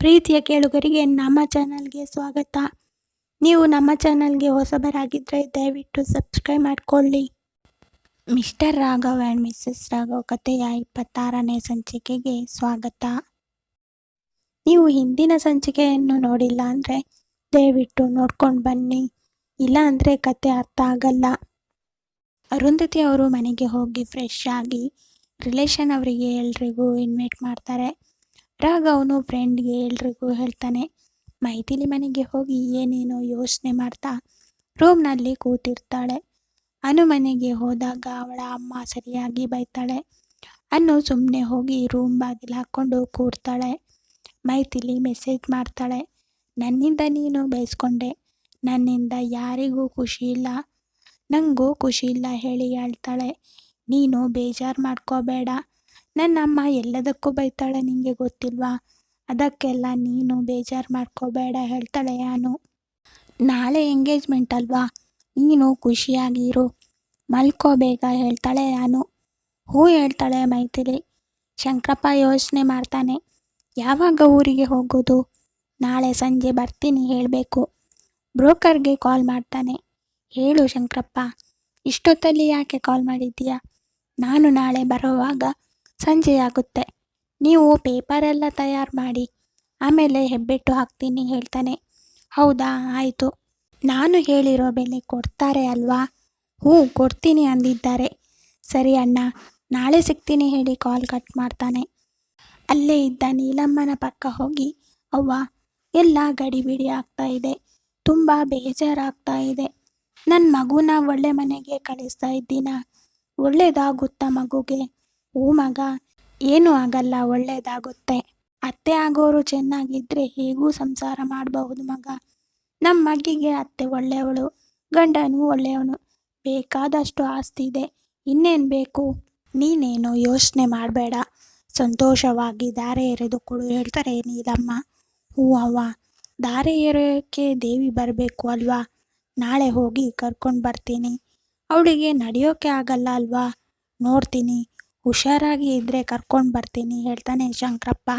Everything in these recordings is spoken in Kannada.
ಪ್ರೀತಿಯ ಕೇಳುಗರಿಗೆ ನಮ್ಮ ಚಾನಲ್ಗೆ ಸ್ವಾಗತ. ನೀವು ನಮ್ಮ ಚಾನಲ್ಗೆ ಹೊಸಬರಾಗಿದ್ದರೆ ದಯವಿಟ್ಟು ಸಬ್ಸ್ಕ್ರೈಬ್ ಮಾಡಿಕೊಳ್ಳಿ. Mister Raghav and missus Raghav ಕಥೆಯ ಇಪ್ಪತ್ತಾರನೇ ಸಂಚಿಕೆಗೆ ಸ್ವಾಗತ. ನೀವು ಹಿಂದಿನ ಸಂಚಿಕೆಯನ್ನು ನೋಡಿಲ್ಲ ಅಂದರೆ ದಯವಿಟ್ಟು ನೋಡ್ಕೊಂಡು ಬನ್ನಿ. ಇಲ್ಲ ಅಂದರೆ ಕತೆ ಅರ್ಥ ಆಗಲ್ಲ. ಅರುಂಧತಿ ಅವರು ಮನೆಗೆ ಹೋಗಿ ಫ್ರೆಶ್ ಆಗಿ ರಿಲೇಷನ್ ಅವರಿಗೆ ಎಲ್ರಿಗೂ ಇನ್ವೈಟ್ ಮಾಡ್ತಾರೆ. ರಾಘವನು ಫ್ರೆಂಡ್ಗೆ ಎಲ್ರಿಗೂ ಹೇಳ್ತಾನೆ. ಮೈಥಿಲಿ ಮನೆಗೆ ಹೋಗಿ ಏನೇನೋ ಯೋಚನೆ ಮಾಡ್ತಾ ರೂಮ್ನಲ್ಲಿ ಕೂತಿರ್ತಾಳೆ. ಅನು ಮನೆಗೆ ಹೋದಾಗ ಅವಳ ಅಮ್ಮ ಸರಿಯಾಗಿ ಬೈತಾಳೆ. ಅನ್ನು ಸುಮ್ಮನೆ ಹೋಗಿ ರೂಮ್ ಬಾಗಿಲು ಹಾಕ್ಕೊಂಡು ಕೂರ್ತಾಳೆ. ಮೈಥಿಲಿ ಮೆಸೇಜ್ ಮಾಡ್ತಾಳೆ. ನನ್ನಿಂದ ನೀನು ಬಯಸ್ಕೊಂಡೆ ನನ್ನಿಂದ ಯಾರಿಗೂ ಖುಷಿ ಇಲ್ಲ. ನನಗೂ ಖುಷಿ ಇಲ್ಲ, ಹೇಳಿ ಹೇಳ್ತಾಳೆ. ನೀನು ಬೇಜಾರು ಮಾಡ್ಕೋಬೇಡ. ನನ್ನ ಅಮ್ಮ ಎಲ್ಲದಕ್ಕೂ ಬೈತಾಳೆ, ನಿಂಗೆ ಗೊತ್ತಿಲ್ವಾ? ಅದಕ್ಕೆಲ್ಲ ನೀನು ಬೇಜಾರು ಮಾಡ್ಕೋಬೇಡ, ಹೇಳ್ತಾಳೆ ಯಾನು. ನಾಳೆ ಎಂಗೇಜ್ಮೆಂಟ್ ಅಲ್ವಾ? ನೀನು ಖುಷಿಯಾಗಿರು ಮಲ್ಕೋ ಬೇಗ, ಹೇಳ್ತಾಳೆ ಯಾನು. ಹೂ ಹೇಳ್ತಾಳೆ ಮೈತಿಲಿ ಶಂಕರಪ್ಪ ಯೋಚನೆ ಮಾಡ್ತಾನೆ. ಯಾವಾಗ ಊರಿಗೆ ಹೋಗೋದು? ನಾಳೆ ಸಂಜೆ ಬರ್ತೀನಿ, ಹೇಳಬೇಕು. ಬ್ರೋಕರ್ಗೆ ಕಾಲ್ ಮಾಡ್ತಾನೆ. ಹೇಳು ಶಂಕರಪ್ಪ, ಇಷ್ಟೊತ್ತಲ್ಲಿ ಯಾಕೆ ಕಾಲ್ ಮಾಡಿದ್ದೀಯಾ? ನಾನು ನಾಳೆ ಬರೋವಾಗ ಸಂಜೆಯಾಗುತ್ತೆ ನೀವು ಪೇಪರೆಲ್ಲ ತಯಾರು ಮಾಡಿ, ಆಮೇಲೆ ಹೆಬ್ಬೆಟ್ಟು ಹಾಕ್ತೀನಿ ಹೇಳ್ತಾನೆ. ಹೌದಾ, ಆಯಿತು. ನಾನು ಹೇಳಿರೋ ಬೆಲೆ ಕೊಡ್ತಾರೆ ಅಲ್ವಾ? ಹ್ಞೂ, ಕೊಡ್ತೀನಿ ಅಂದಿದ್ದಾರೆ. ಸರಿ ಅಣ್ಣ, ನಾಳೆ ಸಿಗ್ತೀನಿ ಹೇಳಿ ಕಾಲ್ ಕಟ್ ಮಾಡ್ತಾನೆ. ಅಲ್ಲೇ ಇದ್ದ ನೀಲಮ್ಮನ ಪಕ್ಕ ಹೋಗಿ, ಅವ್ವ, ಎಲ್ಲ ಗಡಿಬಿಡಿ ಆಗ್ತಾ ಇದೆ. ತುಂಬ ಬೇಜಾರಾಗ್ತಾ ಇದೆ. ನನ್ನ ಮಗುನ ಒಳ್ಳೆ ಮನೆಗೆ ಕಳಿಸ್ತಾ ಇದ್ದೀನ? ಒಳ್ಳೇದಾಗುತ್ತಾ ಮಗುಗೆ? ಹ್ಞೂ ಮಗ, ಏನೂ ಆಗಲ್ಲ, ಒಳ್ಳೇದಾಗುತ್ತೆ. ಅತ್ತೆ ಆಗೋರು ಚೆನ್ನಾಗಿದ್ರೆ ಹೇಗೂ ಸಂಸಾರ ಮಾಡಬಹುದು ಮಗ. ನಮ್ಮ ಮಗಿಗೆ ಅತ್ತೆ ಒಳ್ಳೆಯವಳು, ಗಂಡನೂ ಒಳ್ಳೆಯವನು. ಬೇಕಾದಷ್ಟು ಆಸ್ತಿ ಇದೆ. ಇನ್ನೇನು ಬೇಕು? ನೀನೇನು ಯೋಚನೆ ಮಾಡಬೇಡ. ಸಂತೋಷವಾಗಿ ದಾರೆ ಎರೆದು ಕೊಡು ಹೇಳ್ತಾರೆ ನೀಲಮ್ಮ ಹ್ಞೂ ಅವ್ವ, ದಾರೆ ಎರೆಯೋಕ್ಕೆ ದೇವಿ ಬರಬೇಕು ಅಲ್ವಾ? ನಾಳೆ ಹೋಗಿ ಕರ್ಕೊಂಡು ಬರ್ತೀನಿ. ಅವಳಿಗೆ ನಡೆಯೋಕೆ ಆಗಲ್ಲ ಅಲ್ವಾ? ನೋಡ್ತೀನಿ. ಹುಷಾರಾಗಿ ಇದ್ದರೆ ಕರ್ಕೊಂಡು ಬರ್ತೀನಿ ಹೇಳ್ತಾನೆ ಶಂಕರಪ್ಪ.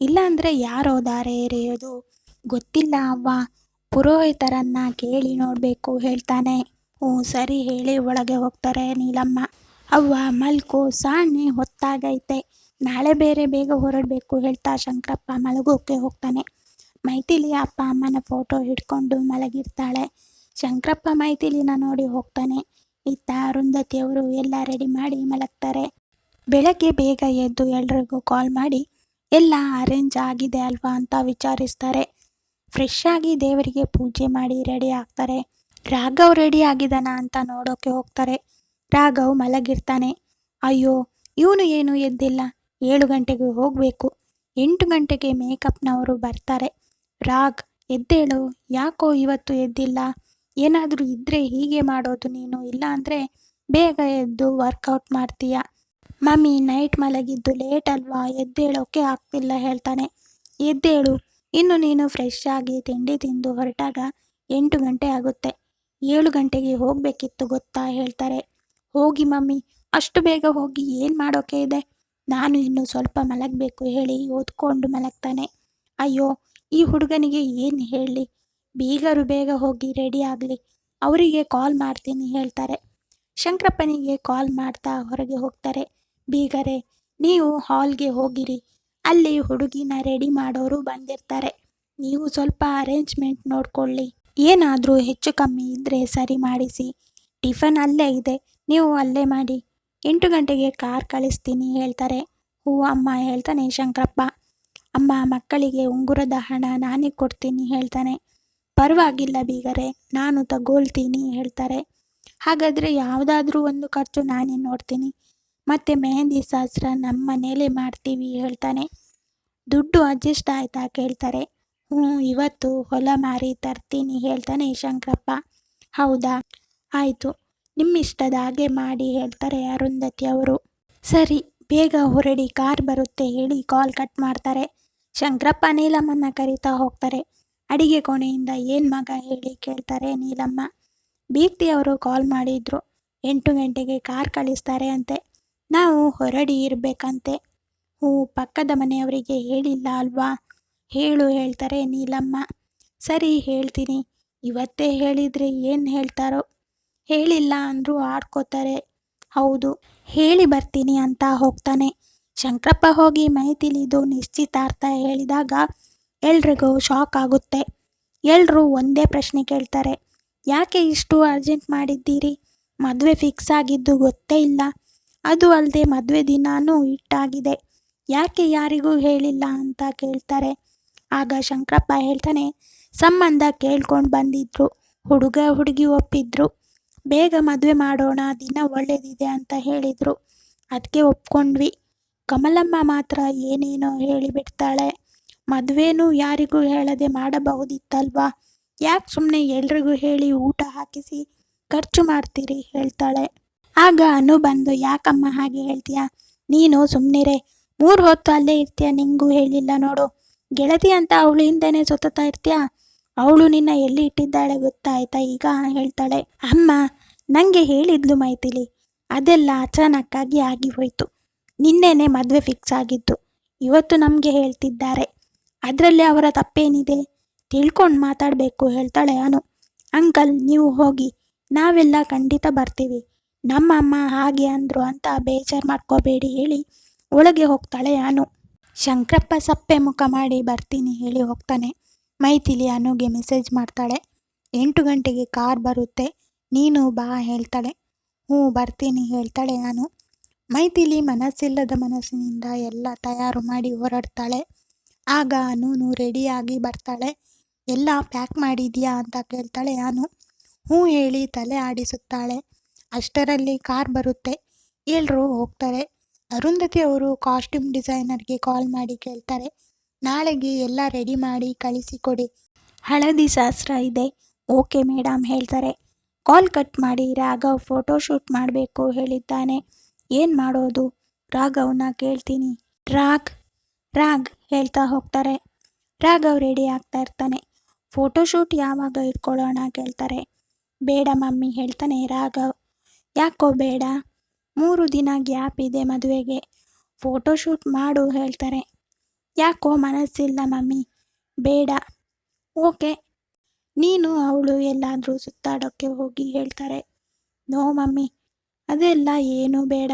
ಇಲ್ಲಾಂದರೆ ಯಾರೋ ದಾರೆ ಎರೆಯೋದು ಗೊತ್ತಿಲ್ಲ ಅವ್ವ. ಪುರೋಹಿತರನ್ನ ಕೇಳಿ ನೋಡಬೇಕು ಹೇಳ್ತಾನೆ. ಹ್ಞೂ, ಸರಿ ಹೇಳಿ ಒಳಗೆ ಹೋಗ್ತಾರೆ ನೀಲಮ್ಮ. ಅವ್ವ, ಮಲ್ಕು, ಸಾಣೆ ಹೊತ್ತಾಗೈತೆ. ನಾಳೆ ಬೇರೆ ಬೇಗ ಹೊರಡಬೇಕು ಹೇಳ್ತಾ ಶಂಕರಪ್ಪ ಮಲಗೋಕ್ಕೆ ಹೋಗ್ತಾನೆ. ಮೈಥಿಲಿ ಅಪ್ಪ ಅಮ್ಮನ ಫೋಟೋ ಹಿಡ್ಕೊಂಡು ಮಲಗಿರ್ತಾಳೆ. ಶಂಕರಪ್ಪ ಮೈಥಿಲಿನ ನೋಡಿ ಹೋಗ್ತಾನೆ. ಇತ್ತ ಅರುಂಧತಿಯವರು ಎಲ್ಲ ರೆಡಿ ಮಾಡಿ ಮಲಗ್ತಾರೆ. ಬೆಳಗ್ಗೆ ಬೇಗ ಎದ್ದು ಎಲ್ರಿಗೂ ಕಾಲ್ ಮಾಡಿ, ಎಲ್ಲ ಅರೇಂಜ್ ಆಗಿದೆ ಅಲ್ವಾ? ಅಂತ ವಿಚಾರಿಸ್ತಾರೆ. ಫ್ರೆಶ್ ಆಗಿ ದೇವರಿಗೆ ಪೂಜೆ ಮಾಡಿ ರೆಡಿ ಆಗ್ತಾರೆ. ರಾಘವ್ ರೆಡಿ ಆಗಿದ್ದಾನ ಅಂತ ನೋಡೋಕೆ ಹೋಗ್ತಾರೆ. ರಾಘವ್ ಮಲಗಿರ್ತಾನೆ. ಅಯ್ಯೋ, ಇವನು ಏನು ಎದ್ದಿಲ್ಲ? ಏಳು ಗಂಟೆಗೆ ಹೋಗಬೇಕು. ಎಂಟು ಗಂಟೆಗೆ ಮೇಕಪ್ನವರು ಬರ್ತಾರೆ. ರಾಗ್ ಎದ್ದೇಳು. ಯಾಕೋ ಇವತ್ತು ಎದ್ದಿಲ್ಲ? ಏನಾದರೂ ಇದ್ದರೆ ಹೀಗೆ ಮಾಡೋದು ನೀನು? ಇಲ್ಲ ಅಂದರೆ ಬೇಗ ಎದ್ದು ವರ್ಕೌಟ್ ಮಾಡ್ತೀಯ? ಮಮ್ಮಿ, ನೈಟ್ ಮಲಗಿದ್ದು ಲೇಟ್ ಅಲ್ವಾ? ಎದ್ದೇಳೋಕೆ ಆಗ್ತಿಲ್ಲ, ಹೇಳ್ತಾನೆ. ಎದ್ದೇಳು? ಇನ್ನು ನೀನು ಫ್ರೆಶ್ ಆಗಿ ತಿಂಡಿ ತಿಂದು ಹೊರಟಾಗ ಎಂಟು ಗಂಟೆ ಆಗುತ್ತೆ. ಏಳು ಗಂಟೆಗೆ ಹೋಗಬೇಕಿತ್ತು ಗೊತ್ತಾ? ಹೇಳ್ತಾರೆ. ಹೋಗಿ ಮಮ್ಮಿ, ಅಷ್ಟು ಬೇಗ ಹೋಗಿ ಏನು ಮಾಡೋಕೆ ಇದೆ? ನಾನು ಇನ್ನು ಸ್ವಲ್ಪ ಮಲಗಬೇಕು, ಹೇಳಿ ಓದ್ಕೊಂಡು ಮಲಗ್ತಾನೆ. ಅಯ್ಯೋ, ಈ ಹುಡುಗನಿಗೆ ಏನು ಹೇಳಲಿ ಬೀಗರು ಬೇಗ ಹೋಗಿ ರೆಡಿ ಆಗಲಿ. ಅವರಿಗೆ ಕಾಲ್ ಮಾಡ್ತೀನಿ, ಹೇಳ್ತಾರೆ. ಶಂಕರಪ್ಪನಿಗೆ ಕಾಲ್ ಮಾಡ್ತಾ ಹೊರಗೆ ಹೋಗ್ತಾರೆ. ಬೀಗರೆ, ನೀವು ಹಾಲ್ಗೆ ಹೋಗಿರಿ. ಅಲ್ಲಿ ಹುಡುಗಿನ ರೆಡಿ ಮಾಡೋರು ಬಂದಿರ್ತಾರೆ. ನೀವು ಸ್ವಲ್ಪ ಅರೇಂಜ್ಮೆಂಟ್ ನೋಡಿಕೊಳ್ಳಿ. ಏನಾದರೂ ಹೆಚ್ಚು ಕಮ್ಮಿ ಇದ್ದರೆ ಸರಿ ಮಾಡಿಸಿ. ಟಿಫನ್ ಅಲ್ಲೇ ಇದೆ, ನೀವು ಅಲ್ಲೇ ಮಾಡಿ. ಎಂಟು ಗಂಟೆಗೆ ಕಾರ್ ಕಳಿಸ್ತೀನಿ ಹೇಳ್ತಾರೆ. ಹೂ, ಅಮ್ಮ ಹೇಳ್ತಾನೆ ಶಂಕರಪ್ಪ. ಅಮ್ಮ, ಮಕ್ಕಳಿಗೆ ಉಂಗುರದ ಹಣ ನಾನೇ ಕೊಡ್ತೀನಿ ಹೇಳ್ತಾನೆ. ಪರವಾಗಿಲ್ಲ ಬೀಗರೆ, ನಾನು ತಗೊಳ್ತೀನಿ ಹೇಳ್ತಾರೆ. ಹಾಗಾದರೆ ಯಾವುದಾದ್ರೂ ಒಂದು ಖರ್ಚು ನಾನೇ ನೋಡ್ತೀನಿ. ಮತ್ತು ಮೆಹಂದಿ ಶಾಸ್ತ್ರ ನಮ್ಮ ಮನೇಲಿ ಮಾಡ್ತೀವಿ ಹೇಳ್ತಾನೆ. ದುಡ್ಡು ಅಡ್ಜಸ್ಟ್ ಆಯ್ತಾ ಕೇಳ್ತಾರೆ. ಹ್ಞೂ, ಇವತ್ತು ಹೊಲ ಮಾರಿ ತರ್ತೀನಿ ಹೇಳ್ತಾನೆ ಶಂಕರಪ್ಪ. ಹೌದಾ? ಆಯಿತು, ನಿಮ್ಮಿಷ್ಟದ ಹಾಗೆ ಮಾಡಿ ಹೇಳ್ತಾರೆ ಅರುಂಧತಿ ಅವರು. ಸರಿ, ಬೇಗ ಹೊರಡಿ, ಕಾರ್ ಬರುತ್ತೆ ಹೇಳಿ ಕಾಲ್ ಕಟ್ ಮಾಡ್ತಾರೆ. ಶಂಕರಪ್ಪ ನೀಲಮ್ಮನ ಕರೀತಾ ಹೋಗ್ತಾರೆ. ಅಡಿಗೆ ಕೋಣೆಯಿಂದ ಏನು ಮಗ ಹೇಳಿ ಕೇಳ್ತಾರೆ ನೀಲಮ್ಮ. ಬೀರ್ತಿ ಅವರು ಕಾಲ್ ಮಾಡಿದ್ರು. ಎಂಟು ಗಂಟೆಗೆ ಕಾರ್ ಕಳಿಸ್ತಾರೆ ಅಂತೆ. ನಾವು ಹೊರಡಿ ಇರಬೇಕಂತೆ. ಹ್ಞೂ ಪಕ್ಕದ ಮನೆಯವರಿಗೆ ಹೇಳಿಲ್ಲ ಅಲ್ವಾ? ಹೇಳು ಹೇಳ್ತಾರೆ ನೀಲಮ್ಮ. ಸರಿ, ಹೇಳ್ತೀನಿ. ಇವತ್ತೇ ಹೇಳಿದರೆ ಏನು ಹೇಳ್ತಾರೋ? ಹೇಳಿಲ್ಲ ಅಂದರೂ ಆಡ್ಕೋತಾರೆ. ಹೌದು, ಹೇಳಿ ಬರ್ತೀನಿ ಅಂತ ಹೋಗ್ತಾನೆ. ಶಂಕರಪ್ಪ ಹೋಗಿ ಮೈತಿಲಿದು ನಿಶ್ಚಿತಾರ್ಥ ಹೇಳಿದಾಗ ಎಲ್ರಿಗೂ ಶಾಕ್ ಆಗುತ್ತೆ. ಎಲ್ಲರೂ ಒಂದೇ ಪ್ರಶ್ನೆ ಕೇಳ್ತಾರೆ. ಯಾಕೆ ಇಷ್ಟು ಅರ್ಜೆಂಟ್ ಮಾಡಿದ್ದೀರಿ? ಮದುವೆ ಫಿಕ್ಸ್ ಆಗಿದ್ದು ಗೊತ್ತೇ ಇಲ್ಲ. ಅದು ಅಲ್ಲದೆ ಮದುವೆ ದಿನಾನೂ ಇಟ್ಟಾಗಿದೆ. ಯಾಕೆ ಯಾರಿಗೂ ಹೇಳಿಲ್ಲ ಅಂತ ಕೇಳ್ತಾರೆ. ಆಗ ಶಂಕರಪ್ಪ ಹೇಳ್ತಾನೆ, ಸಂಬಂಧ ಕೇಳ್ಕೊಂಡು ಬಂದಿದ್ರು, ಹುಡುಗ ಹುಡುಗಿ ಒಪ್ಪಿದ್ರು. ಬೇಗ ಮದುವೆ ಮಾಡೋಣ, ದಿನ ಒಳ್ಳೇದಿದೆ ಅಂತ ಹೇಳಿದರು. ಅದಕ್ಕೆ ಒಪ್ಕೊಂಡ್ವಿ. ಕಮಲಮ್ಮ ಮಾತ್ರ ಏನೇನೋ ಹೇಳಿಬಿಡ್ತಾಳೆ. ಮದುವೆನೂ ಯಾರಿಗೂ ಹೇಳದೆ ಮಾಡಬಹುದಿತ್ತಲ್ವಾ? ಯಾಕೆ ಸುಮ್ಮನೆ ಎಲ್ರಿಗೂ ಹೇಳಿ ಊಟ ಹಾಕಿಸಿ ಖರ್ಚು ಮಾಡ್ತೀರಿ? ಹೇಳ್ತಾಳೆ. ಆಗ ಅನು ಬಂದು, ಯಾಕಮ್ಮ ಹಾಗೆ ಹೇಳ್ತೀಯ? ನೀನು ಸುಮ್ಮನಿರೆ ಮೂರು ಹೊತ್ತು ಅಲ್ಲೇ ಇರ್ತೀಯ, ನಿಂಗೂ ಹೇಳಿಲ್ಲ ನೋಡು. ಗೆಳತಿ ಅಂತ ಅವಳು ಹಿಂದೆನೆ ಸುತ್ತಾ ಇರ್ತೀಯ? ಅವಳು ನಿನ್ನ ಎಲ್ಲಿ ಇಟ್ಟಿದ್ದಾಳೆ ಗೊತ್ತಾಯ್ತಾ? ಈಗ ಹೇಳ್ತಾಳೆ, ಅಮ್ಮ ನನಗೆ ಹೇಳಿದ್ಲು ಮೈತಿಲಿ ಅದೆಲ್ಲ ಅಚಾನಕ್ಕಾಗಿ ಆಗಿ ಹೋಯಿತು ನಿನ್ನೆನೆ ಮದುವೆ ಫಿಕ್ಸ್ ಆಗಿದ್ದು. ಇವತ್ತು ನಮಗೆ ಹೇಳ್ತಿದ್ದಾರೆ. ಅದರಲ್ಲಿ ಅವರ ತಪ್ಪೇನಿದೆ? ತಿಳ್ಕೊಂಡು ಮಾತಾಡಬೇಕು, ಹೇಳ್ತಾಳೆ ಅನು. ಅಂಕಲ್, ನೀವು ಹೋಗಿ. ನಾವೆಲ್ಲ ಖಂಡಿತ ಬರ್ತೀವಿ. ನಮ್ಮ ಅಮ್ಮ ಹಾಗೆ ಅಂದರು ಅಂತ ಬೇಜಾರು ಮಾಡ್ಕೋಬೇಡಿ ಹೇಳಿ ಒಳಗೆ ಹೋಗ್ತಾಳೆ ಅನು. ಶಂಕರಪ್ಪ ಸಪ್ಪೆ ಮುಖ ಮಾಡಿ ಬರ್ತೀನಿ ಹೇಳಿ ಹೋಗ್ತಾನೆ. ಮೈಥಿಲಿ ಅನುಗೆ ಮೆಸೇಜ್ ಮಾಡ್ತಾಳೆ. ಎಂಟು ಗಂಟೆಗೆ ಕಾರ್ ಬರುತ್ತೆ. ನೀನು ಬಾ ಹೇಳ್ತಾಳೆ. ಹ್ಞೂ ಬರ್ತೀನಿ ಹೇಳ್ತಾಳೆ ಅನು. ಮೈಥಿಲಿ ಮನಸ್ಸಿಲ್ಲದ ಮನಸ್ಸಿನಿಂದ ಎಲ್ಲ ತಯಾರು ಮಾಡಿ ಹೊರಡ್ತಾಳೆ ಆಗ ಅನೂನು ರೆಡಿಯಾಗಿ ಬರ್ತಾಳೆ. ಎಲ್ಲ ಪ್ಯಾಕ್ ಮಾಡಿದ್ಯಾ ಅಂತ ಕೇಳ್ತಾಳೆ ಅನು. ಹ್ಞೂ ಹೇಳಿ ತಲೆ ಆಡಿಸುತ್ತಾಳೆ. ಅಷ್ಟರಲ್ಲಿ ಕಾರ್ ಬರುತ್ತೆ. ಎಲ್ಲರೂ ಹೋಗ್ತಾರೆ. ಅರುಂಧತಿ ಅವರು ಕಾಸ್ಟ್ಯೂಮ್ ಡಿಸೈನರ್ಗೆ ಕಾಲ್ ಮಾಡಿ ಕೇಳ್ತಾರೆ. ನಾಳೆಗೆ ಎಲ್ಲ ರೆಡಿ ಮಾಡಿ ಕಳಿಸಿಕೊಡಿ ಹಳದಿ ಶಾಸ್ತ್ರ ಇದೆ. ಓಕೆ ಮೇಡಮ್ ಹೇಳ್ತಾರೆ. ಕಾಲ್ ಕಟ್ ಮಾಡಿ ರಾಘವ್ ಫೋಟೋ ಶೂಟ್ ಮಾಡಬೇಕು ಹೇಳಿದ್ದಾನೆ. ಏನು ಮಾಡೋದು? ರಾಘವ್ನ ಕೇಳ್ತೀನಿ. ರಾಗ್ ರಾಗ್ ಹೇಳ್ತಾ ಹೋಗ್ತಾರೆ. ರಾಘವ್ ರೆಡಿ ಆಗ್ತಾ ಇರ್ತಾನೆ. ಫೋಟೋಶೂಟ್ ಯಾವಾಗ ಇಟ್ಕೊಳ್ಳೋಣ ಕೇಳ್ತಾರೆ. ಬೇಡ ಮಮ್ಮಿ ಹೇಳ್ತಾನೆ ರಾಘವ್. ಯಾಕೋ ಬೇಡ. ಮೂರು ದಿನ ಗ್ಯಾಪ್ ಇದೆ ಮದುವೆಗೆ. ಫೋಟೋಶೂಟ್ ಮಾಡು ಹೇಳ್ತಾರೆ. ಯಾಕೋ ಮನಸ್ಸಿಲ್ಲ ಮಮ್ಮಿ. ಬೇಡ. ಓಕೆ. ನೀನು ಅವಳು ಎಲ್ಲಾದರೂ ಸುತ್ತಾಡೋಕ್ಕೆ ಹೋಗಿ ಹೇಳ್ತಾರೆ. No mummy. ಅದೆಲ್ಲ ಏನೂ ಬೇಡ.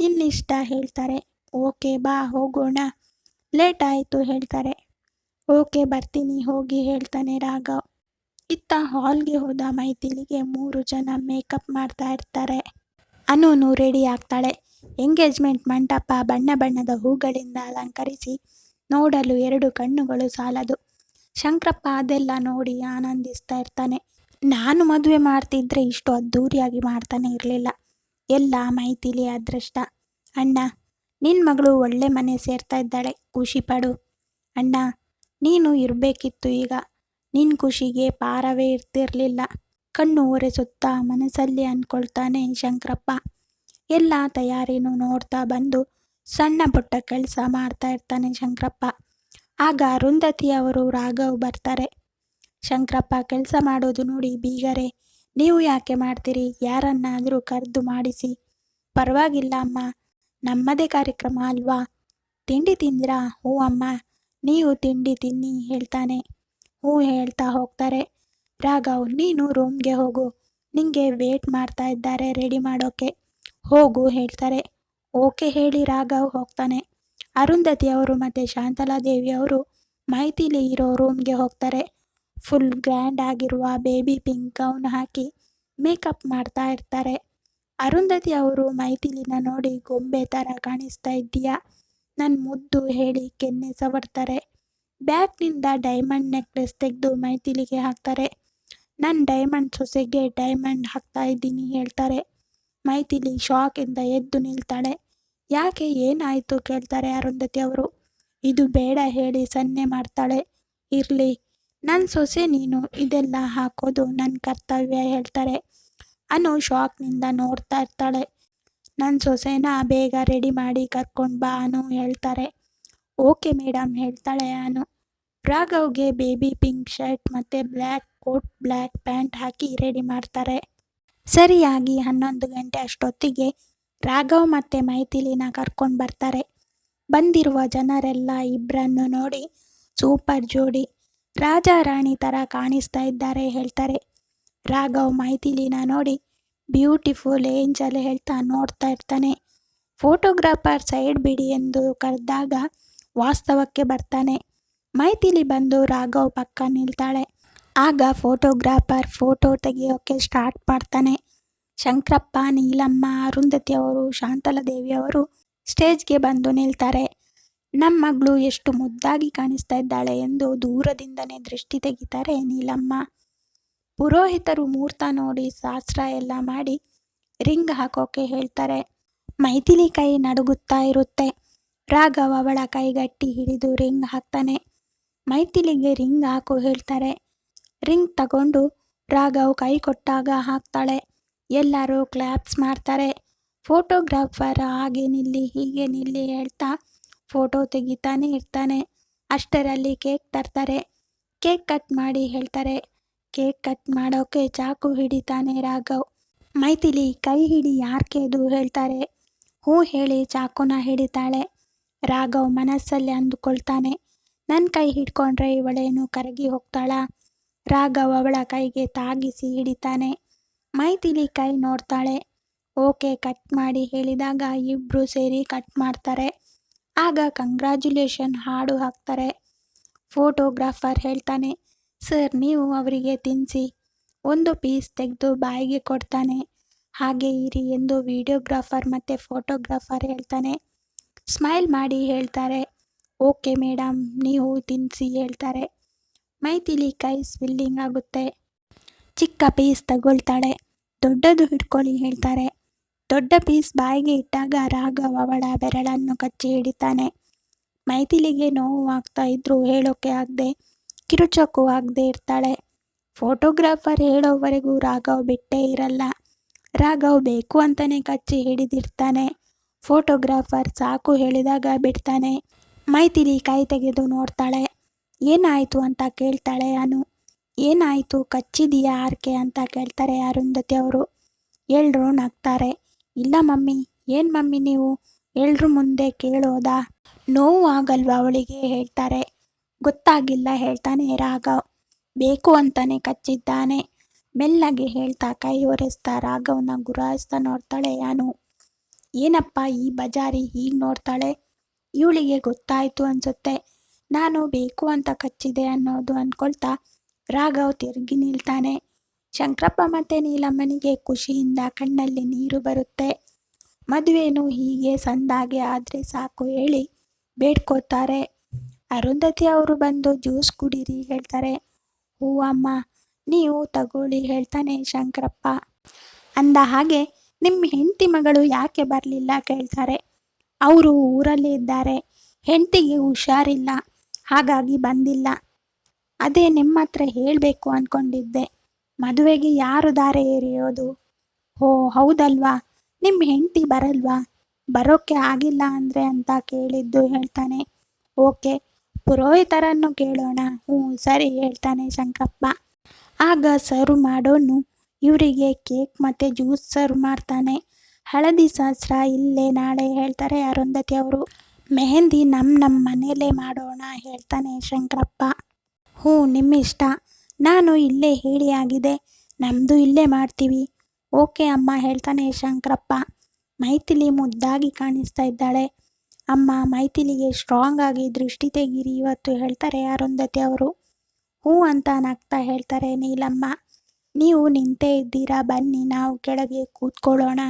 ನಿನ್ನಿಷ್ಟ ಹೇಳ್ತಾರೆ. ಓಕೆ, ಬಾ, ಹೋಗೋಣ. ಲೇಟ್ ಆಯಿತು ಹೇಳ್ತಾರೆ. ಓಕೆ, ಬರ್ತೀನಿ, ಹೋಗಿ ಹೇಳ್ತಾನೆ ರಾಘವ್. ಇತ್ತ ಹಾಲ್ಗೆ ಹೋದ ಮೈಥಿಲಿಗೆ ಮೂರು ಜನ ಮೇಕಪ್ ಮಾಡ್ತಾ ಇರ್ತಾರೆ. ಅನೂನು ರೆಡಿ ಆಗ್ತಾಳೆ. ಎಂಗೇಜ್ಮೆಂಟ್ ಮಂಟಪ ಬಣ್ಣ ಬಣ್ಣದ ಹೂಗಳಿಂದ ಅಲಂಕರಿಸಿ ನೋಡಲು ಎರಡು ಕಣ್ಣುಗಳು ಸಾಲದು. ಶಂಕರಪ್ಪ ಅದೆಲ್ಲ ನೋಡಿ ಆನಂದಿಸ್ತಾ ಇರ್ತಾನೆ. ನಾನು ಮದುವೆ ಮಾಡ್ತಿದ್ರೆ ಇಷ್ಟು ಅದ್ಧೂರಿಯಾಗಿ ಮಾಡ್ತಾನೆ ಇರಲಿಲ್ಲ. ಎಲ್ಲ ಮೈಥಿಲಿ ಅದೃಷ್ಟ. ಅಣ್ಣ ನಿನ್ನ ಮಗಳು ಒಳ್ಳೆ ಮನೆ ಸೇರ್ತಾ ಇದ್ದಾಳೆ. ಖುಷಿ ಪಡು. ಅಣ್ಣ, ನೀನು ಇರಬೇಕಿತ್ತು ಈಗ. ನಿನ್ನ ಖುಷಿಗೆ ಪಾರವೇ ಇರ್ತಿರ್ಲಿಲ್ಲ. ಕಣ್ಣು ಒರೆಸುತ್ತಾ ಮನಸ್ಸಲ್ಲಿ ಅಂದ್ಕೊಳ್ತಾನೆ ಶಂಕರಪ್ಪ. ಎಲ್ಲ ತಯಾರಿನೂ ನೋಡ್ತಾ ಬಂದು ಸಣ್ಣ ಪುಟ್ಟ ಕೆಲಸ ಮಾಡ್ತಾ ಇರ್ತಾನೆ ಶಂಕರಪ್ಪ. ಆಗ ಅರುಂಧತಿಯವರು ರಾಘವ್ ಬರ್ತಾರೆ. ಶಂಕರಪ್ಪ, ಕೆಲಸ ಮಾಡೋದು ನೋಡಿ ಬೀಗರೆ. ನೀವು ಯಾಕೆ ಮಾಡ್ತೀರಿ? ಯಾರನ್ನಾದರೂ ಕರೆದು ಮಾಡಿಸಿ. ಪರವಾಗಿಲ್ಲ ಅಮ್ಮ. ನಮ್ಮದೇ ಕಾರ್ಯಕ್ರಮ ಅಲ್ವಾ? ತಿಂಡಿ ತಿಂದಿರಾ? ಹ್ಞೂ ಅಮ್ಮ. ನೀವು ತಿಂಡಿ ತಿನ್ನಿ ಹೇಳ್ತಾನೆ. ಹ್ಞೂ ಹೇಳ್ತಾ ಹೋಗ್ತಾರೆ, ರಾಘವ್, ನೀನು ರೂಮ್ಗೆ ಹೋಗು. ನಿಂಗೆ ವೇಟ್ ಮಾಡ್ತಾ ಇದ್ದಾರೆ ರೆಡಿ ಮಾಡೋಕ್ಕೆ ಹೋಗು, ಹೇಳ್ತಾರೆ. ಓಕೆ ಹೇಳಿ ರಾಘವ್ ಹೋಗ್ತಾನೆ. ಅರುಂಧತಿ ಅವರು ಮತ್ತು ಶಾಂತಲಾದೇವಿ ಅವರು ಮೈತಿಲಿ ಇರೋ ರೂಮ್ಗೆ ಹೋಗ್ತಾರೆ. ಫುಲ್ ಗ್ರ್ಯಾಂಡ್ ಆಗಿರುವ ಬೇಬಿ ಪಿಂಕ್ ಗೌನ್ ಹಾಕಿ ಮೇಕಪ್ ಮಾಡ್ತಾ ಇರ್ತಾರೆ. ಅರುಂಧತಿ ಅವರು ಮೈತಿಲಿನ ನೋಡಿ ಗೊಂಬೆ ಥರ ಕಾಣಿಸ್ತಾ ಇದ್ದೀಯಾ? ನನ್ನ ಮುದ್ದು ಹೇಳಿ ಕೆನ್ನೆ ಸವರ್ತಾರೆ. ಬ್ಯಾಗ್ನಿಂದ ಡೈಮಂಡ್ ನೆಕ್ಲೆಸ್ ತೆಗೆದು ಮೈಥಿಲಿಗೆ ಹಾಕ್ತಾರೆ. ನನ್ನ ಡೈಮಂಡ್ ಸೊಸೆಗೆ ಡೈಮಂಡ್ ಹಾಕ್ತಾ ಇದ್ದೀನಿ, ಹೇಳ್ತಾರೆ. ಮೈಥಿಲಿ ಶಾಕಿಂದ ಎದ್ದು ನಿಲ್ತಾಳೆ. ಯಾಕೆ, ಏನಾಯಿತು? ಕೇಳ್ತಾರೆ ಅರುಂಧತಿ ಅವರು. ಇದು ಬೇಡ, ಹೇಳಿ ಸನ್ನೆ ಮಾಡ್ತಾಳೆ. ಇರಲಿ ನನ್ನ ಸೊಸೆ ನೀನು ಇದೆಲ್ಲ ಹಾಕೋದು ನನ್ನ ಕರ್ತವ್ಯ, ಹೇಳ್ತಾರೆ. ಅನು ಶಾಕ್ನಿಂದ ನೋಡ್ತಾ ಇರ್ತಾಳೆ. ನನ್ನ ಸೊಸೆನ ಬೇಗ ರೆಡಿ ಮಾಡಿ ಕರ್ಕೊಂಡು ಬಾ, ಅನು ಹೇಳ್ತಾರೆ. ಓಕೆ ಮೇಡಮ್ ಹೇಳ್ತಾಳೆ ಅನು ರಾಘವ್ಗೆ ಬೇಬಿ ಪಿಂಕ್ ಶರ್ಟ್ ಮತ್ತು ಬ್ಲ್ಯಾಕ್ ಕೋಟ್ ಬ್ಲ್ಯಾಕ್ ಪ್ಯಾಂಟ್ ಹಾಕಿ ರೆಡಿ ಮಾಡ್ತಾರೆ. ಸರಿಯಾಗಿ ಹನ್ನೊಂದು ಗಂಟೆ ಅಷ್ಟೊತ್ತಿಗೆ ರಾಘವ್ ಮತ್ತು ಮೈಥಿಲಿನ ಕರ್ಕೊಂಡು ಬರ್ತಾರೆ. ಬಂದಿರುವ ಜನರೆಲ್ಲ ಇಬ್ಬರನ್ನು ನೋಡಿ ಸೂಪರ್ ಜೋಡಿ ರಾಜ ರಾಣಿ ಥರ ಕಾಣಿಸ್ತಾ ಇದ್ದಾರೆ ಹೇಳ್ತಾರೆ. ರಾಘವ್ ಮೈಥಿಲಿನ ನೋಡಿ ಬ್ಯೂಟಿಫುಲ್ ಏಂಜಲ್ ಹೇಳ್ತಾ ನೋಡ್ತಾ ಇರ್ತಾನೆ. ಫೋಟೋಗ್ರಾಫರ್ ಸೈಡ್ ಬಿಡಿ ಎಂದು ಕರೆದಾಗ ವಾಸ್ತವಕ್ಕೆ ಬರ್ತಾನೆ. ಮೈಥಿಲಿ ಬಂದು ರಾಘವ್ ಪಕ್ಕ ನಿಲ್ತಾಳೆ. ಆಗ ಫೋಟೋಗ್ರಾಫರ್ ಫೋಟೋ ತೆಗೆಯೋಕೆ ಸ್ಟಾರ್ಟ್ ಮಾಡ್ತಾನೆ. ಶಂಕರಪ್ಪ, ನೀಲಮ್ಮ, ಅರುಂಧತಿ ಅವರು ಶಾಂತಲಾದೇವಿ ಅವರು ಸ್ಟೇಜ್ಗೆ ಬಂದು ನಿಲ್ತಾರೆ. ನಮ್ಮ ಮಗಳು ಎಷ್ಟು ಮುದ್ದಾಗಿ ಕಾಣಿಸ್ತಾ ಇದ್ದಾಳೆ ಎಂದು ದೂರದಿಂದನೇ ದೃಷ್ಟಿ ತೆಗಿತಾರೆ ನೀಲಮ್ಮ. ಪುರೋಹಿತರು ಮುಹೂರ್ತ ನೋಡಿ ಶಾಸ್ತ್ರ ಎಲ್ಲ ಮಾಡಿ ರಿಂಗ್ ಹಾಕೋಕೆ ಹೇಳ್ತಾರೆ. ಮೈಥಿಲಿ ಕೈ ನಡುಗುತ್ತಾ ಇರುತ್ತೆ. ರಾಘವ್ ಅವಳ ಕೈಗಟ್ಟಿ ಹಿಡಿದು ರಿಂಗ್ ಹಾಕ್ತಾನೆ. ಮೈಥಿಲಿಗೆ ರಿಂಗ್ ಹಾಕು ಹೇಳ್ತಾರೆ. ರಿಂಗ್ ತಗೊಂಡು ರಾಘವ್ ಕೈ ಕೊಟ್ಟಾಗ ಹಾಕ್ತಾಳೆ. ಎಲ್ಲರೂ ಕ್ಲಾಪ್ಸ್ ಮಾಡ್ತಾರೆ. ಫೋಟೋಗ್ರಾಫರ್ ಹಾಗೆ ನಿಲ್ಲಿ, ಹೀಗೆ ನಿಲ್ಲಿ ಹೇಳ್ತಾ ಫೋಟೋ ತೆಗಿತಾನೆ ಇರ್ತಾನೆ. ಅಷ್ಟರಲ್ಲಿ ಕೇಕ್ ತರ್ತಾರೆ. ಕೇಕ್ ಕಟ್ ಮಾಡಿ ಹೇಳ್ತಾರೆ. ಕೇಕ್ ಕಟ್ ಮಾಡೋಕೆ ಚಾಕು ಹಿಡಿತಾನೆ ರಾಘವ್. ಮೈಥಿಲಿ ಕೈ ಹಿಡಿ ಯಾರ್ಕೆದು ಹೇಳ್ತಾರೆ. ಹ್ಞೂ ಹೇಳಿ ಚಾಕುನ ಹಿಡಿತಾಳೆ. ರಾಘವ್ ಮನಸ್ಸಲ್ಲಿ ಅಂದುಕೊಳ್ತಾನೆ. ನನ್ನ ಕೈ ಹಿಡ್ಕೊಂಡ್ರೆ ಇವಳೇನು ಕರಗಿ ಹೋಗ್ತಾಳ? ರಾಘವ್ ಅವಳ ಕೈಗೆ ತಾಗಿಸಿ ಹಿಡಿತಾನೆ. ಮೈತಿಲಿ ಕೈ ನೋಡ್ತಾಳೆ. ಓಕೆ, ಕಟ್ ಮಾಡಿ, ಹೇಳಿದಾಗ ಇಬ್ರು ಸೇರಿ ಕಟ್ ಮಾಡ್ತಾರೆ. ಆಗ ಕಂಗ್ರ್ಯಾಚುಲೇಷನ್ ಹಾಡು ಹಾಕ್ತಾರೆ. ಫೋಟೋಗ್ರಾಫರ್ ಹೇಳ್ತಾನೆ, ಸರ್, ನೀವು ಅವರಿಗೆ ತಿನ್ನಿಸಿ ಒಂದು ಪೀಸ್ ತೆಗೆದು ಬಾಯಿಗೆ ಕೊಡ್ತಾನೆ. ಹಾಗೆ ಇರಿ ಎಂದು ವಿಡಿಯೋಗ್ರಾಫರ್ ಮತ್ತು ಫೋಟೋಗ್ರಾಫರ್ ಹೇಳ್ತಾನೆ. ಸ್ಮೈಲ್ ಮಾಡಿ ಹೇಳ್ತಾರೆ, ಓಕೆ ಮೇಡಮ್ ನೀವು ತಿನ್ನಿಸಿ ಹೇಳ್ತಾರೆ. ಮೈತಿಲಿ ಕೈ ಸ್ವಿಲ್ಲಿಂಗ್ ಆಗುತ್ತೆ. ಚಿಕ್ಕ ಪೀಸ್ ತಗೊಳ್ತಾಳೆ. ದೊಡ್ಡದು ಹಿಡ್ಕೊಳ್ಳಿ ಹೇಳ್ತಾರೆ. ದೊಡ್ಡ ಪೀಸ್ ಬಾಯಿಗೆ ಇಟ್ಟಾಗ ರಾಘವ್ ಅವಳ ಬೆರಳನ್ನು ಕಚ್ಚಿ ಹಿಡಿತಾನೆ. ಮೈಥಿಲಿಗೆ ನೋವು ಆಗ್ತಾ ಇದ್ರೂ ಹೇಳೋಕೆ ಆಗದೆ ಕಿರುಚಕು ಆಗದೆ ಇರ್ತಾಳೆ. ಫೋಟೋಗ್ರಾಫರ್ ಹೇಳೋವರೆಗೂ ರಾಘವ್ ಬಿಟ್ಟೇ ಇರಲ್ಲ. ರಾಘವ್ ಬೇಕು ಅಂತಲೇ ಕಚ್ಚಿ ಹಿಡಿದಿರ್ತಾನೆ. ಫೋಟೋಗ್ರಾಫರ್ ಸಾಕು ಹೇಳಿದಾಗ ಬಿಡ್ತಾನೆ. ಮೈತಿಲಿ ಕೈ ತೆಗೆದು ನೋಡ್ತಾಳೆ. ಏನಾಯಿತು ಅಂತ ಕೇಳ್ತಾಳೆ ಅನು. ಏನಾಯಿತು, ಕಚ್ಚಿದೀಯಾ ಆರ್ಕೆ ಅಂತ ಕೇಳ್ತಾರೆ ಅರುಂಧತಿ ಅವರು. ಎಲ್ರು ನಗ್ತಾರೆ. ಇಲ್ಲ ಮಮ್ಮಿ, ಏನು ಮಮ್ಮಿ ನೀವು? ಎಲ್ರ ಮುಂದೆ ಕೇಳೋದಾ? ನೋವು ಆಗಲ್ವಾ ಅವಳಿಗೆ? ಹೇಳ್ತಾರೆ. ಗೊತ್ತಾಗಿಲ್ಲ, ಹೇಳ್ತಾನೆ ರಾಘವ್. ಬೇಕು ಅಂತಾನೆ ಕಚ್ಚಿದ್ದಾನೆ. ಮೆಲ್ಲಗೆ ಹೇಳ್ತಾ ಕೈ ಒರೆಸ್ತಾ ರಾಘವನ ಗುರಾಯಿಸ್ತಾ ನೋಡ್ತಾಳೆ ಅನು. ಏನಪ್ಪ ಈ ಬಜಾರಿ ಹೀಗೆ ನೋಡ್ತಾಳೆ? ಇವಳಿಗೆ ಗೊತ್ತಾಯ್ತು ಅನ್ಸುತ್ತೆ. ನಾನು ಬೇಕು ಅಂತ ಕಚ್ಚಿದೆ ಅನ್ನೋದು ಅಂದ್ಕೊಳ್ತಾ ರಾಘವ್ ತಿರುಗಿ ನಿಲ್ತಾನೆ. ಶಂಕರಪ್ಪ ಮತ್ತು ನೀಲಮ್ಮನಿಗೆ ಖುಷಿಯಿಂದ ಕಣ್ಣಲ್ಲಿ ನೀರು ಬರುತ್ತೆ. ಮದುವೆನೂ ಹೀಗೆ ಸಂದಾಗೆ ಆದರೆ ಸಾಕು ಹೇಳಿ ಬೇಡ್ಕೋತಾರೆ ಅರುಂಧತಿ ಅವರು ಬಂದು ಜ್ಯೂಸ್ ಕುಡೀರಿ ಹೇಳ್ತಾರೆ. ಹೂವಮ್ಮ, ನೀವು ತಗೊಳ್ಳಿ ಹೇಳ್ತಾನೆ ಶಂಕರಪ್ಪ. ಅಂದ ಹಾಗೆ ನಿಮ್ಮ ಹೆಂಡತಿ ಮಗಳು ಯಾಕೆ ಬರಲಿಲ್ಲ ಕೇಳ್ತಾರೆ. ಅವರು ಊರಲ್ಲೇ ಇದ್ದಾರೆ. ಹೆಂಡತಿಗೆ ಹುಷಾರಿಲ್ಲ. ಹಾಗಾಗಿ ಬಂದಿಲ್ಲ. ಅದೇ ನಿಮ್ಮ ಹತ್ರ ಹೇಳಬೇಕು ಅಂದ್ಕೊಂಡಿದ್ದೆ ಮದುವೆಗೆ ಯಾರು ದಾರೆ ಏರಿಯೋದು ಓ ಹೌದಲ್ವಾ? ನಿಮ್ಮ ಹೆಂಡತಿ ಬರಲ್ವಾ? ಬರೋಕ್ಕೆ ಆಗಿಲ್ಲ ಅಂದರೆ ಅಂತ ಕೇಳಿದ್ದು ಹೇಳ್ತಾನೆ. ಓಕೆ, ಪುರೋಹಿತರನ್ನು ಕೇಳೋಣ. ಹ್ಞೂ, ಸರಿ ಹೇಳ್ತಾನೆ ಶಂಕರಪ್ಪ ಆಗ ಸರ್ವ್ ಮಾಡೋನು ಇವರಿಗೆ ಕೇಕ್ ಮತ್ತು ಜ್ಯೂಸ್ ಸರ್ವ್ ಮಾಡ್ತಾನೆ. ಹಳದಿ ಶಾಸ್ತ್ರ ಇಲ್ಲೇ ನಾಳೆ ಹೇಳ್ತಾರೆ ಅರುಂಧತಿ ಅವರು. ಮೆಹಂದಿ ನಮ್ಮ ನಮ್ಮ ಮನೆಯಲ್ಲೇ ಮಾಡೋಣ ಹೇಳ್ತಾನೆ ಶಂಕರಪ್ಪ. ಹ್ಞೂ, ನಿಮ್ಮಿಷ್ಟ. ನಾನು ಇಲ್ಲೇ ಹೇಳಿ ಆಗಿದೆ. ನಮ್ಮದು ಇಲ್ಲೇ ಮಾಡ್ತೀವಿ. ಓಕೆ ಅಮ್ಮ ಹೇಳ್ತಾನೆ ಶಂಕರಪ್ಪ. ಮೈಥಿಲಿ ಮುದ್ದಾಗಿ ಕಾಣಿಸ್ತಾ ಇದ್ದಾಳೆ. ಅಮ್ಮ, ಮೈಥಿಲಿಗೆ ಸ್ಟ್ರಾಂಗ್ ಆಗಿ ದೃಷ್ಟಿ ತೆಗೀರಿ ಇವತ್ತು ಹೇಳ್ತಾರೆ ಅರುಂಧತಿ ಅವರು. ಹ್ಞೂ ಅಂತ ನಗ್ತಾ ಹೇಳ್ತಾರೆ ನೀಲಮ್ಮ. ನೀವು ನಿಂತೇ ಇದ್ದೀರಾ? ಬನ್ನಿ, ನಾವು ಕೆಳಗೆ ಕೂತ್ಕೊಳ್ಳೋಣ.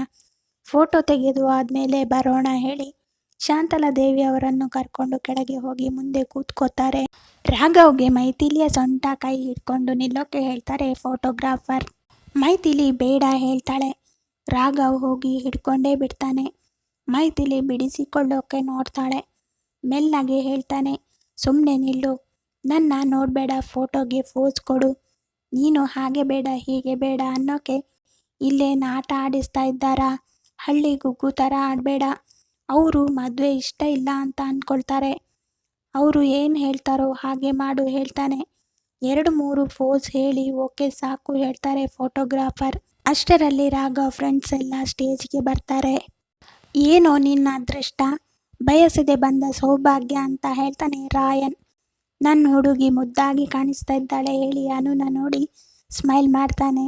ಫೋಟೋ ತೆಗೆದು ಆದಮೇಲೆ ಬರೋಣ ಹೇಳಿ. ಶಾಂತಲಾದೇವಿ ಅವರನ್ನು ಕರ್ಕೊಂಡು ಕೆಳಗೆ ಹೋಗಿ ಮುಂದೆ ಕೂತ್ಕೋತಾರೆ. ರಾಘವ್ಗೆ ಮೈಥಿಲಿಯ ಸೊಂಟ ಕೈ ಹಿಡ್ಕೊಂಡು ನಿಲ್ಲೋಕೆ ಹೇಳ್ತಾರೆ ಫೋಟೋಗ್ರಾಫರ್. ಮೈಥಿಲಿ ಬೇಡ ಹೇಳ್ತಾಳೆ. ರಾಘವ್ ಹೋಗಿ ಹಿಡ್ಕೊಂಡೇ ಬಿಡ್ತಾನೆ. ಮೈಥಿಲಿ ಬಿಡಿಸಿಕೊಳ್ಳೋಕೆ ನೋಡ್ತಾಳೆ. ಮೆಲ್ಲಗೆ ಹೇಳ್ತಾನೆ ಸುಮ್ಮನೆ ನಿಲ್ಲು. ನನ್ನ ನೋಡಬೇಡ, ಫೋಟೋಗೆ ಫೋಸ್ ಕೊಡು. ನೀನು ಹಾಗೆ ಬೇಡ, ಹೀಗೆ ಬೇಡ ಅನ್ನೋಕೆ ಇಲ್ಲೇನು ಆಟ ಆಡಿಸ್ತಾ ಇದ್ದಾರಾ? ಹಳ್ಳಿ ಗುಗ್ಗು ಥರ ಆಡಬೇಡ ಅವರು ಮದುವೆ ಇಷ್ಟ ಇಲ್ಲ ಅಂತ ಅಂದ್ಕೊಳ್ತಾರೆ ಅವರು ಏನು ಹೇಳ್ತಾರೋ ಹಾಗೆ ಮಾಡು ಹೇಳ್ತಾನೆ. ಎರಡು ಮೂರು ಫೋಸ್ ಹೇಳಿ ಓಕೆ ಸಾಕು ಹೇಳ್ತಾರೆ ಫೋಟೋಗ್ರಾಫರ್. ಅಷ್ಟರಲ್ಲಿ ರಾಘವ್ ಫ್ರೆಂಡ್ಸ್ ಎಲ್ಲ ಸ್ಟೇಜ್ಗೆ ಬರ್ತಾರೆ. ಏನೋ ನಿನ್ನ ಅದೃಷ್ಟ. ಬಯಸದೆ ಬಂದ ಸೌಭಾಗ್ಯ ಅಂತ ಹೇಳ್ತಾನೆ ರಾಯನ್. ನನ್ನ ಹುಡುಗಿ ಮುದ್ದಾಗಿ ಕಾಣಿಸ್ತಾ ಇದ್ದಾಳೆ ಹೇಳಿ ಅನುನ ನೋಡಿ ಸ್ಮೈಲ್ ಮಾಡ್ತಾನೆ.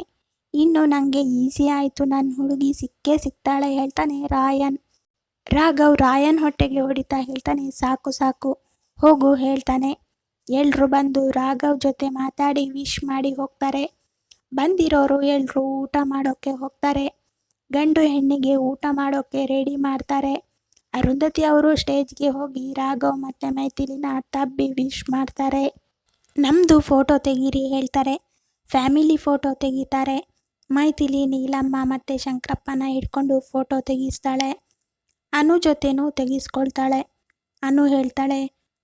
ಇನ್ನು ನನಗೆ ಈಸಿ ಆಯಿತು ನನ್ನ ಹುಡುಗಿ ಸಿಕ್ಕೇ ಸಿಗ್ತಾಳೆ ಹೇಳ್ತಾನೆ ರಾಯನ್. ರಾಘವ್ ರಾಯನ್ ಹೊಟ್ಟೆಗೆ ಹೊಡಿತಾ ಹೇಳ್ತಾನೆ, ಸಾಕು ಸಾಕು, ಹೋಗು, ಹೇಳ್ತಾನೆ. ಎಲ್ರು ಬಂದು ರಾಘವ್ ಜೊತೆ ಮಾತಾಡಿ ವಿಶ್ ಮಾಡಿ ಹೋಗ್ತಾರೆ. ಬಂದಿರೋರು ಎಲ್ರು ಊಟ ಮಾಡೋಕ್ಕೆ ಹೋಗ್ತಾರೆ. ಗಂಡು ಹೆಣ್ಣಿಗೆ ಊಟ ಮಾಡೋಕ್ಕೆ ರೆಡಿ ಮಾಡ್ತಾರೆ. ಅರುಂಧತಿ ಅವರು ಸ್ಟೇಜ್ಗೆ ಹೋಗಿ ರಾಘವ್ ಮತ್ತು ಮೈಥಿಲಿನ ತಬ್ಬಿ ವಿಶ್ ಮಾಡ್ತಾರೆ. ನಮ್ಮದು ಫೋಟೋ ತೆಗೀರಿ ಹೇಳ್ತಾರೆ. ಫ್ಯಾಮಿಲಿ ಫೋಟೋ ತೆಗಿತಾರೆ. ಮೈಥಿಲಿ, ನೀಲಮ್ಮ ಮತ್ತು ಶಂಕರಪ್ಪನ ಹಿಡ್ಕೊಂಡು ಫೋಟೋ ತೆಗಿಸ್ತಾಳೆ. ಅನು ಜೊತೆನೂ ತೆಗಿಸ್ಕೊಳ್ತಾಳೆ. ಅನು ಹೇಳ್ತಾಳೆ,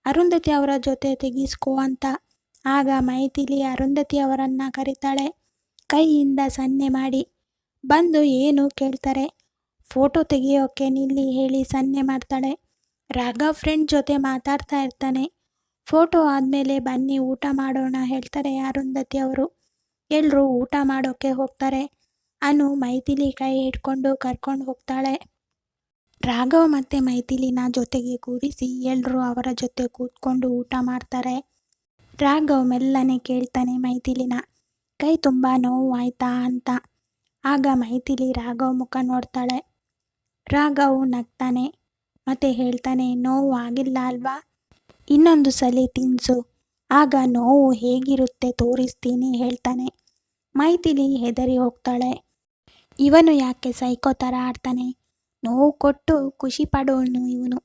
ಅರುಂಧತಿ ಅವರ ಜೊತೆ ತೆಗಿಸ್ಕೋ ಅಂತ. ಆಗ ಮೈಥಿಲಿ ಅರುಂಧತಿ ಅವರನ್ನು ಕರೀತಾಳೆ. ಕೈಯಿಂದ ಸನ್ನೆ ಮಾಡಿ. ಬಂದು ಏನು ಕೇಳ್ತಾರೆ? ಫೋಟೋ ತೆಗಿಯೋಕೆ ನಿಲ್ಲಿ ಹೇಳಿ ಸನ್ನೆ ಮಾಡ್ತಾಳೆ. ರಾಘವ್ ಫ್ರೆಂಡ್ ಜೊತೆ ಮಾತಾಡ್ತಾ ಇರ್ತಾನೆ. ಫೋಟೋ ಆದಮೇಲೆ ಬನ್ನಿ ಊಟ ಮಾಡೋಣ ಹೇಳ್ತಾರೆ ಅರುಂಧತಿ ಅವರು. ಎಲ್ಲರೂ ಊಟ ಮಾಡೋಕ್ಕೆ ಹೋಗ್ತಾರೆ. ಅನು ಮೈಥಿಲಿ ಕೈ ಹಿಡ್ಕೊಂಡು ಕರ್ಕೊಂಡು ಹೋಗ್ತಾಳೆ. ರಾಘವ್ ಮತ್ತು ಮೈಥಿಲಿನ ಜೊತೆಗೆ ಕೂರಿಸಿ ಎಲ್ಲರೂ ಅವರ ಜೊತೆ ಕೂತ್ಕೊಂಡು ಊಟ ಮಾಡ್ತಾರೆ. ರಾಘವ್ ಮೆಲ್ಲನೆ ಕೇಳ್ತಾನೆ ಮೈಥಿಲಿನ, ಕೈ ತುಂಬ ನೋವು ಆಯ್ತಾ? ಅಂತ. ಆಗ ಮೈಥಿಲಿ ರಾಘವ್ ಮುಖ ನೋಡ್ತಾಳೆ. ರಾಘವ್ ನಗ್ತಾನೆ, ಮತ್ತೆ ಹೇಳ್ತಾನೆ ನೋವು ಆಗಿಲ್ಲ ಅಲ್ವಾ? ಇನ್ನೊಂದು ಸಲ ತಿನ್ಸು. ಆಗ ನೋವು ಹೇಗಿರುತ್ತೆ ತೋರಿಸ್ತೀನಿ ಹೇಳ್ತಾನೆ. ಮೈಥಿಲಿ ಹೆದರಿ ಹೋಗ್ತಾಳೆ. ಇವನು ಯಾಕೆ ಸೈಕೋ ಥರ ಆಡ್ತಾನೆ? ನೋವು ಕೊಟ್ಟು ಖುಷಿ ಪಡೋನು ಇವನು.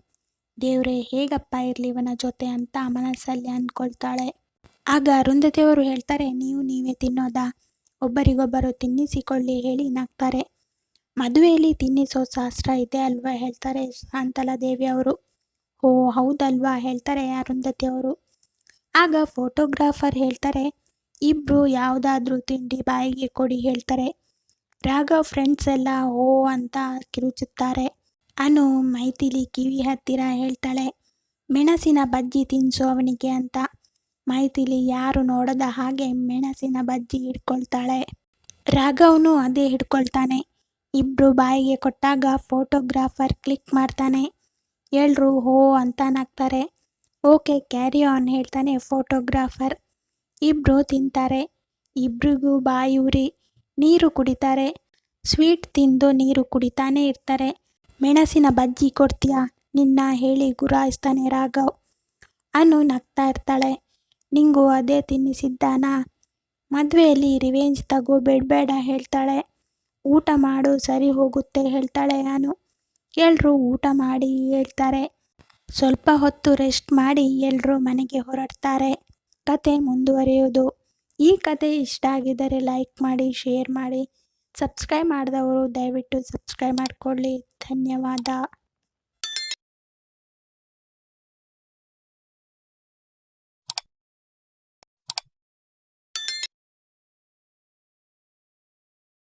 ದೇವ್ರೆ, ಹೇಗಪ್ಪ ಇರಲಿ ಇವನ ಜೊತೆ ಅಂತ ಮನಸ್ಸಲ್ಲಿ ಅಂದ್ಕೊಳ್ತಾಳೆ ಆಗ ಅರುಂಧತಿಯವರು ಹೇಳ್ತಾರೆ, ನೀವು ನೀವೇ ತಿನ್ನೋದಾ? ಒಬ್ಬರಿಗೊಬ್ಬರು ತಿನ್ನಿಸಿಕೊಳ್ಳಿ, ಹೇಳಿ ನಗ್ತಾರೆ. ಮದುವೆಯಲ್ಲಿ ತಿನ್ನಿಸೋ ಶಾಸ್ತ್ರ ಇದೆ ಅಲ್ವಾ? ಹೇಳ್ತಾರೆ ಶಾಂತಲಾ ದೇವಿ ಅವರು. ಓ, ಹೌದಲ್ವಾ? ಹೇಳ್ತಾರೆ ಅರುಂಧತಿ ಅವರು. ಆಗ ಫೋಟೋಗ್ರಾಫರ್ ಹೇಳ್ತಾರೆ ಇಬ್ಬರು ಯಾವುದಾದ್ರೂ ತಿಂಡಿ ಬಾಯಿಗೆ ಕೊಡಿ, ಹೇಳ್ತಾರೆ. ರಾಘವ್ ಫ್ರೆಂಡ್ಸ್ ಎಲ್ಲ, ಓ ಅಂತ ಕಿರುಚುತ್ತಾರೆ. ಅನು, ಮೈಥಿಲಿ ಕಿವಿ ಹತ್ತಿರ, ಹೇಳ್ತಾಳೆ. ಮೆಣಸಿನ ಬಜ್ಜಿ ತಿನ್ಸು ಅವನಿಗೆ, ಅಂತ. ಮೈಥಿಲಿ ಯಾರು ನೋಡದ ಹಾಗೆ ಮೆಣಸಿನ ಬಜ್ಜಿ ಹಿಡ್ಕೊಳ್ತಾಳೆ. ರಾಘವನು ಅದೇ ಹಿಡ್ಕೊಳ್ತಾನೆ. ಇಬ್ರು ಬಾಯಿಗೆ ಕೊಟ್ಟಾಗ ಫೋಟೋಗ್ರಾಫರ್ ಕ್ಲಿಕ್ ಮಾಡ್ತಾನೆ. ಎಲ್ರು ಹೋ ಅಂತ ನಗ್ತಾರೆ. ಓಕೆ, ಕ್ಯಾರಿ ಆನ್ ಹೇಳ್ತಾನೆ ಫೋಟೋಗ್ರಾಫರ್. ಇಬ್ರು ತಿಂತಾರೆ. ಇಬ್ರಿಗೂ ಬಾಯಿ ಉರಿ. ನೀರು ಕುಡಿತಾರೆ. ಸ್ವೀಟ್ ತಿಂದು ನೀರು ಕುಡಿತಾನೆ ಇರ್ತಾರೆ. ಮೆಣಸಿನ ಬಜ್ಜಿ ಕೊಡ್ತೀಯಾ? ನಿನ್ನ ಹೇಳಿ ಗುರಾಯಿಸ್ತಾನೆ ರಾಘವ್. ಅನು ನಗ್ತಾ ಇರ್ತಾಳೆ. ನಿಂಗೂ ಅದೇ ತಿನ್ನಿಸಿದ್ದಾನಾ? ಮದುವೆಯಲ್ಲಿ ರಿವೆಂಜ್ ತಗೋ, ಬೇಡಬೇಡ ಹೇಳ್ತಾಳೆ. ಊಟ ಮಾಡು, ಸರಿ ಹೋಗುತ್ತೆ ಹೇಳ್ತಾಳೆ ನಾನು ಎಲ್ಲರೂ ಊಟ ಮಾಡಿ ಹೇಳ್ತಾರೆ. ಸ್ವಲ್ಪ ಹೊತ್ತು ರೆಸ್ಟ್ ಮಾಡಿ ಎಲ್ಲರೂ ಮನೆಗೆ ಹೊರಡ್ತಾರೆ. ಕತೆ ಮುಂದುವರಿಯೋದು. ಈ ಕತೆ ಇಷ್ಟ ಆಗಿದ್ದರೆ ಲೈಕ್ ಮಾಡಿ ಶೇರ್ ಮಾಡಿ ಸಬ್ಸ್ಕ್ರೈಬ್ ಮಾಡಿದವರು ದಯವಿಟ್ಟು ಸಬ್ಸ್ಕ್ರೈಬ್ ಮಾಡಿಕೊಳ್ಳಿ. ಧನ್ಯವಾದ.